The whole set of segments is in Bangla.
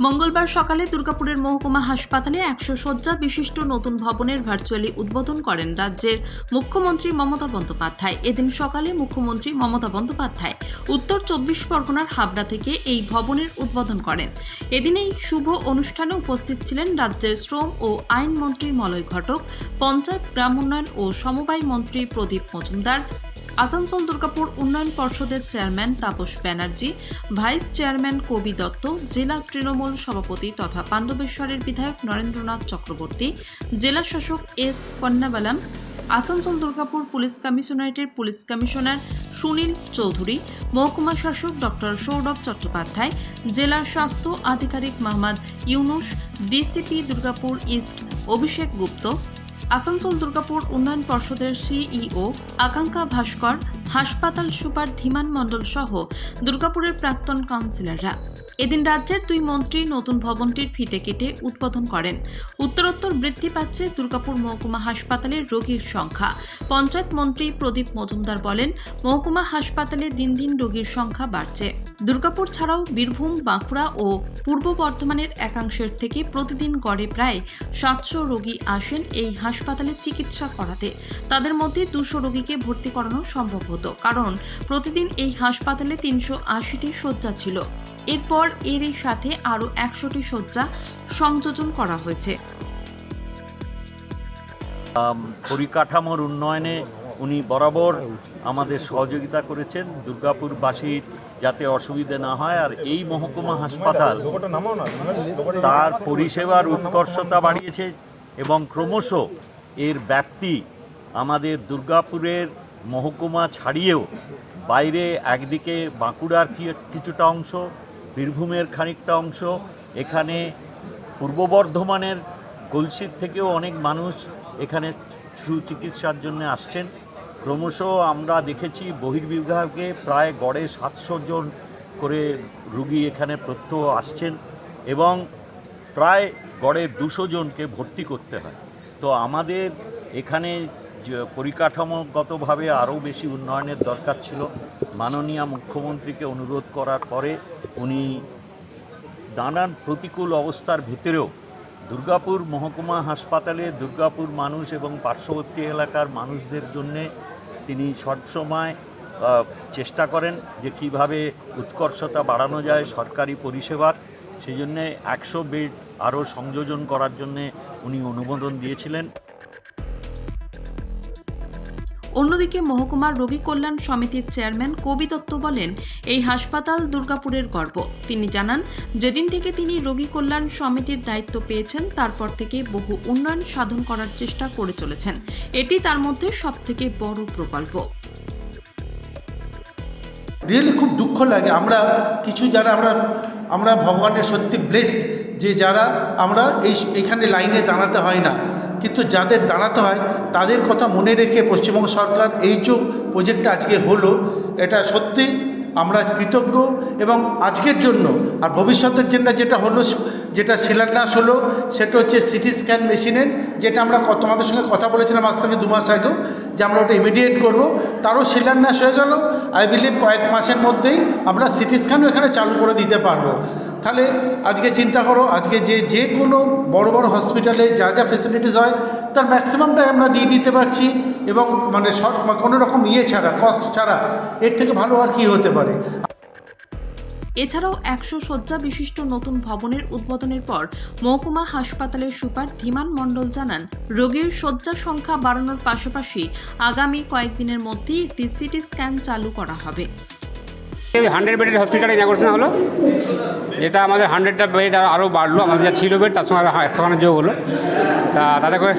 মঙ্গলবার সকালে দুর্গাপুরের মহকুমা হাসপাতালে একশো শয্যা বিশিষ্ট নতুন ভবনের ভার্চুয়ালি উদ্বোধন করেন রাজ্যের মুখ্যমন্ত্রী মমতা বন্দ্যোপাধ্যায়। এদিন সকালে মুখ্যমন্ত্রী মমতা বন্দ্যোপাধ্যায় উত্তর চব্বিশ পরগনার হাবড়া থেকে এই ভবনের উদ্বোধন করেন। এদিন এই শুভ অনুষ্ঠানে উপস্থিত ছিলেন রাজ্যের শ্রম ও আইনমন্ত্রী মলয় ঘটক, পঞ্চায়েত গ্রাম উন্নয়ন ও সমবায় মন্ত্রী প্রদীপ মজুমদার আসানসোল দুর্গাপুর উন্নয়ন পর্ষদের chairman Tapas Banerjee, vice chairman Kabi Dutta, জেলা তৃণমূল সভাপতি তথা পাণ্ডবেশ্বরের বিধায়ক নরেন্দ্রনাথ চক্রবর্তী, জেলা শাসক এস পন্নাবালাম আসানসোল দুর্গাপুর পুলিশ কমিশনারেটের পুলিশ কমিশনার সুনীল চৌধুরী, মহকুমা শাসক ডক্টর সৌরভ চট্টোপাধ্যায়, জেলা স্বাস্থ্য আধিকারিক মোহাম্মদ ইউনুস, ডিসিপি দুর্গাপুর ইস্ট অভিষেক গুপ্ত আসানসোল দুর্গাপুর উন্নয়ন পর্ষদের সিইও আকাঙ্ক্ষা ভাস্কর হাসপাতাল সুপার ধীমান মণ্ডল সহ দুর্গাপুরের প্রাক্তন কাউন্সিলররা। এদিন রাজ্যের দুই মন্ত্রী নতুন ভবনটির ফিতে কেটে উদ্বোধন করেন। উত্তরোত্তর বৃদ্ধি পাচ্ছে দুর্গাপুর মহকুমা হাসপাতালের রোগীর সংখ্যা। পঞ্চায়েত মন্ত্রী প্রদীপ মজুমদার বলেন, মহকুমা হাসপাতালে দিন দিন রোগীর সংখ্যা বাড়ছে। দুর্গাপুর ছাড়াও বীরভূম, বাঁকুড়া ও পূর্ব বর্ধমানের একাংশের থেকে প্রতিদিন গড়ে প্রায় সাতশো রোগী আসেন এই হাসপাতালে চিকিৎসা করাতে। তাদের মধ্যে দুশো রোগীকে ভর্তি করানো সম্ভব হতো, কারণ প্রতিদিন এই হাসপাতালে তিনশো আশিটি শয্যা ছিল। এরপর এরই সাথে আরও একশোটি শয্যা সংযোজন করা হয়েছে। পরিকাঠামোর উন্নয়নে উনি বরাবর আমাদের সহযোগিতা করেছেন দুর্গাপুরবাসীর যাতে অসুবিধে না হয়, আর এই মহকুমা হাসপাতাল তার পরিষেবার উৎকর্ষতা বাড়িয়েছে এবং ক্রমশ এর ব্যাপ্তি আমাদের দুর্গাপুরের মহকুমা ছাড়িয়েও বাইরে একদিকে বাঁকুড়ার কিছুটা অংশ, বীরভূমের খানিকটা অংশ, এখানে পূর্ব বর্ধমানের গলসির থেকেও অনেক মানুষ এখানে সুচিকিৎসার জন্য আসছেন। ক্রমশ আমরা দেখেছি বহির্বিভাগে প্রায় গড়ে সাতশো জন করে রুগী এখানে প্রত্যহ আসছেন এবং প্রায় গড়ে দুশো জনকে ভর্তি করতে হয়। তো আমাদের এখানে যে পরিকাঠামোগতভাবে আরও বেশি উন্নয়নের দরকার ছিল, মাননীয় মুখ্যমন্ত্রীকে অনুরোধ করার পরে উনি নানান প্রতিকূল অবস্থার ভিতরেও দুর্গাপুর মহকুমা হাসপাতালে দুর্গাপুর মানুষ এবং পার্শ্ববর্তী এলাকার মানুষদের জন্যে তিনি সবসময় চেষ্টা করেন যে কীভাবে উৎকর্ষতা বাড়ানো যায় সরকারি পরিষেবার। সেই জন্যে একশো বেড আরও সংযোজন করার জন্যে উনি অনুমোদন দিয়েছিলেন। অন্যদিকে মহকুমার রোগী কল্যাণ সমিতির চেয়ারম্যান কবি দত্ত বলেন, এই হাসপাতাল দুর্গাপুরের গর্ব। তিনি জানান, যেদিন থেকে তিনি রোগী কল্যাণ সমিতির দায়িত্ব পেয়েছেন, তারপর থেকে বহু উন্নয়ন সাধন করার চেষ্টা করে চলেছেন। এটি তার মধ্যে সবথেকে বড় প্রকল্প। রিয়েলি খুব দুঃখ লাগে। আমরা কিছু যারা আমরা আমরা ভগবানের সত্যি ব্লেসড যে যারা আমরা এই, এখানে লাইনে দাঁড়াতে হয় না। কিন্তু যাদের দাঁড়াতে হয়, তাদের কথা মনে রেখে পশ্চিমবঙ্গ সরকার এই যে প্রজেক্টটা আজকে হলো, এটা সত্যি আমরা কৃতজ্ঞ এবং আজকের জন্য আর ভবিষ্যতের জন্য যেটা হলো, যেটা শিলান্যাস হলো, সেটা হচ্ছে সিটি স্ক্যান মেশিনের যেটা আমরা তোমাদের সঙ্গে কথা বলেছিলাম আজ থেকে দু মাস আগেও যে আমরা ওটা ইমিডিয়েট করব। তারও শিলান্যাস হয়ে গেল। আই বিলিভ কয়েক মাসের মধ্যেই আমরা সিটি স্ক্যানও এখানে চালু করে দিতে পারব। তাহলে আজকে চিন্তা করো, আজকে যে যে কোনো বড় বড় হসপিটালে যা যা ফেসিলিটিস হয়, তার ম্যাক্সিমামটাই আমরা দিয়ে দিতে পারছি এবং মানে শর্ট কোনো রকম ইয়ে ছাড়া কস্ট ছাড়া, এর থেকে ভালো আর কি হতে পারে। এছাড়াও একশো শয্যা বিশিষ্ট নতুন ভবনের উদ্বোধনের পর মহকুমা হাসপাতালের সুপার ধীমান মণ্ডল জানান, রোগীর শয্যা সংখ্যা বাড়ানোর পাশাপাশি আগামী কয়েকদিনের মধ্যেই একটি সিটি স্ক্যান চালু করা হবে। হান্ড্রেড বেডের হসপিটাল ইনাগোরেশন হলো। যেটা আমাদের হান্ড্রেডটা বেড আরও বাড়লো। আমাদের যা ছিল বেড তার সঙ্গে একশোখানে একশো খানা যোগ হলো। তা তাতে করে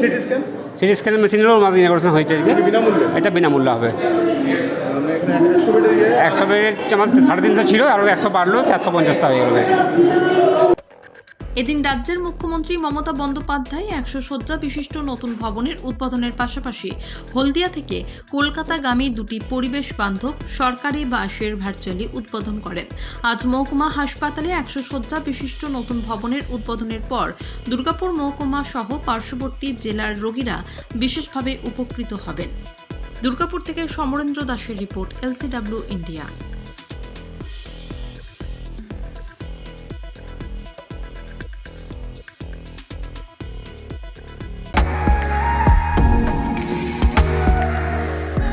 সিটি স্ক্যান সিটি স্ক্যানের মেশিনেরও আমাদের ইনাগোরেশন হয়েছে এটা বিনামূল্যে? হবে। মানে একশো বেডের আমার বেডের আমাদের সাড়ে তিনশো ছিল আরও একশো বাড়লো চারশো পঞ্চাশটা হয়ে গেলো। এদিন রাজ্যের মুখ্যমন্ত্রী মমতা বন্দ্যোপাধ্যায় একশো শয্যা বিশিষ্ট নতুন ভবনের উদ্বোধনের পাশাপাশি হলদিয়া থেকে কলকাতাগামী দুটি পরিবেশ বান্ধব সরকারি বাসের ভার্চুয়ালি উদ্বোধন করেন। আজ মহকুমা হাসপাতালে একশো শয্যা বিশিষ্ট নতুন ভবনের উদ্বোধনের পর দুর্গাপুর মহকুমা সহ পার্শ্ববর্তী জেলার রোগীরা বিশেষভাবে উপকৃত হবেন। দুর্গাপুর থেকে সমরেন্দ্র দাসের রিপোর্ট, এলসিডাব্লিউ, ইন্ডিয়া।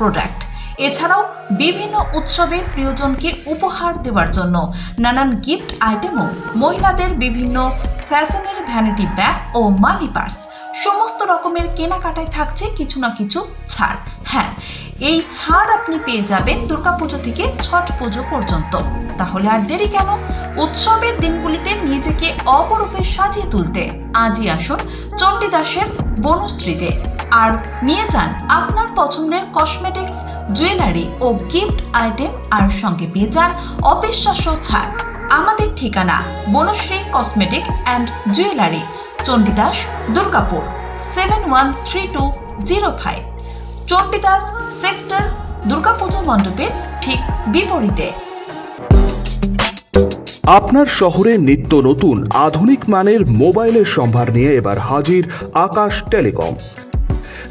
প্রোডাক্ট এছাড়াও বিভিন্ন উৎসবের প্রিয়জনকে উপহার দেওয়ার জন্য নানান গিফট আইটেমও মহিলাদের বিভিন্ন ফ্যাশনের ভ্যানিটি ব্যাগ ও মানি পার্স সমস্ত রকমের কেনাকাটায় থাকছে কিছু না কিছু ছাড়। হ্যাঁ এই ছাড় আপনি পেয়ে যাবেন দুর্গাপুজো থেকে ছট পুজো পর্যন্ত। তাহলে আর দেরি কেন? উৎসবের দিনগুলিতে নিজেকে অপরূপে সাজিয়ে তুলতে। আজই আসুন চণ্ডীদাসের বনশ্রীতে। আর নিয়ে যান আপনার পছন্দের কসমেটিক্স জুয়েলারি ও গিফট আইটেম আর সঙ্গে পেয়ে যান অবিশ্বাস্য ছাড়। আমাদের ঠিকানা Banashree cosmetics and jewellery Chandidas, Durgapur seven one three two zero five Chandidas sector, Durga Puja মণ্ডপের ঠিক বিপরীতে। আপনার শহরে নিত্য নতুন, আধুনিক মানের মোবাইলের সম্ভার নিয়ে এবার হাজির আকাশ টেলিকম।